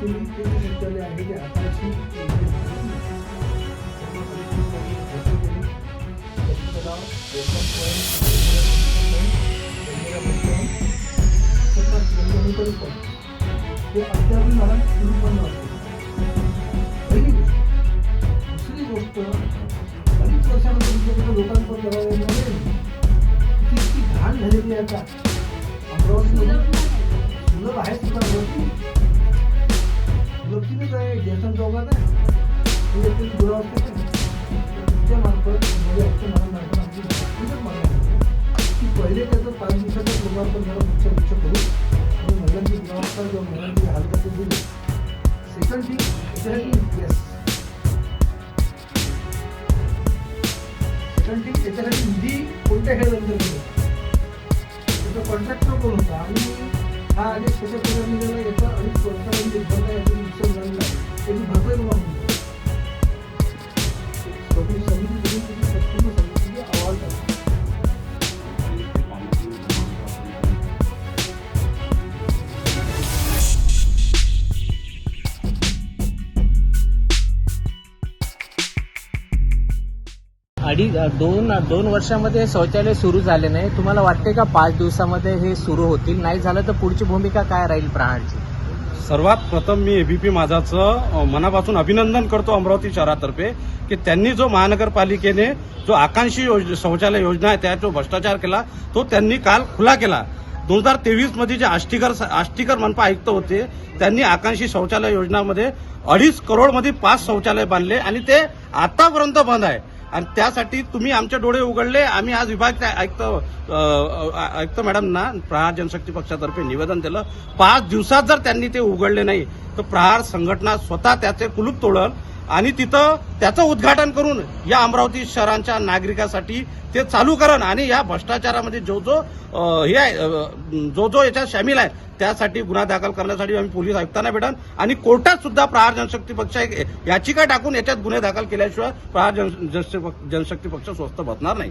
Actually ते आहे ते आताची हे अद्याप मला सुरू पण दुसरी गोष्ट अडीच वर्षानंतर तुमच्याकडे लोकांपर्यंत करायला इतकी घाण झालेली आहे आता सुलभ आहे सुद्धा अमरावती जयसन मार्फत म्हणजे आजच्या मला मार्फत आमची मागणी की पहिले त्याचं पाच दिवसाचा लोकांपर्यंत जरा उच्च करू आणि महिलांची किंवा महिलांची हालत दिली सेकंड थिंग याच्यासाठी येस सेकंड थिंग याच्यासाठी निधी कोणत्या खेळानंतर त्याचा कॉन्ट्रॅक्टर कोण होता आणि हा आदेश कशा निघाला अडीच दोन दोन वर्षामध्ये शौचालय सुरू झाले नाही. तुम्हाला वाटते का पाच दिवसामध्ये हे सुरू होतील? नाही झालं तर पुढची भूमिका काय राहील प्रहारची? सर्वात प्रथम मी एबीपी माझाचं मनापासून अभिनंदन करतो अमरावती शहरातर्फे की त्यांनी जो महानगरपालिकेने जो आकांक्षी योज शौचालय योजना आहे त्यात जो भ्रष्टाचार केला तो त्यांनी काल खुला केला. दोन हजार तेवीसमध्ये जे आष्टीकर आष्टीकर मनपा आयुक्त होते त्यांनी आकांक्षी शौचालय योजनामध्ये अडीच करोडमध्ये पाच शौचालय बांधले आणि ते आतापर्यंत बंद आहे. आणि त्यासाठी तुम्ही आमचे डोळे उघडले. आम्ही आज विभाग आयुक्त ऐकतो अ, आयुक्त मॅडमना प्रहार जनशक्ती पक्षातर्फे निवेदन दिलं. पाच दिवसात जर त्यांनी ते उघडले नाही तर प्रहार संघटना स्वतः त्याचे कुलूप तोडल. आणि तिथं त्याचं उद्घाटन करून या अमरावती शहरांच्या नागरिकासाठी ते चालू करण आणि या भ्रष्टाचारामध्ये जो जो हे आहे जो जो याच्यात सामील आहे त्यासाठी गुन्हा दाखल करण्यासाठी आम्ही पोलीस आयुक्तांना भेटन. आणि कोर्टात सुद्धा प्रहार जनशक्ती पक्ष एक याचिका टाकून याच्यात गुन्हे दाखल केल्याशिवाय प्रहार जन- जनशक्ती जनशक्ती पक्ष स्वस्त बसणार नाही.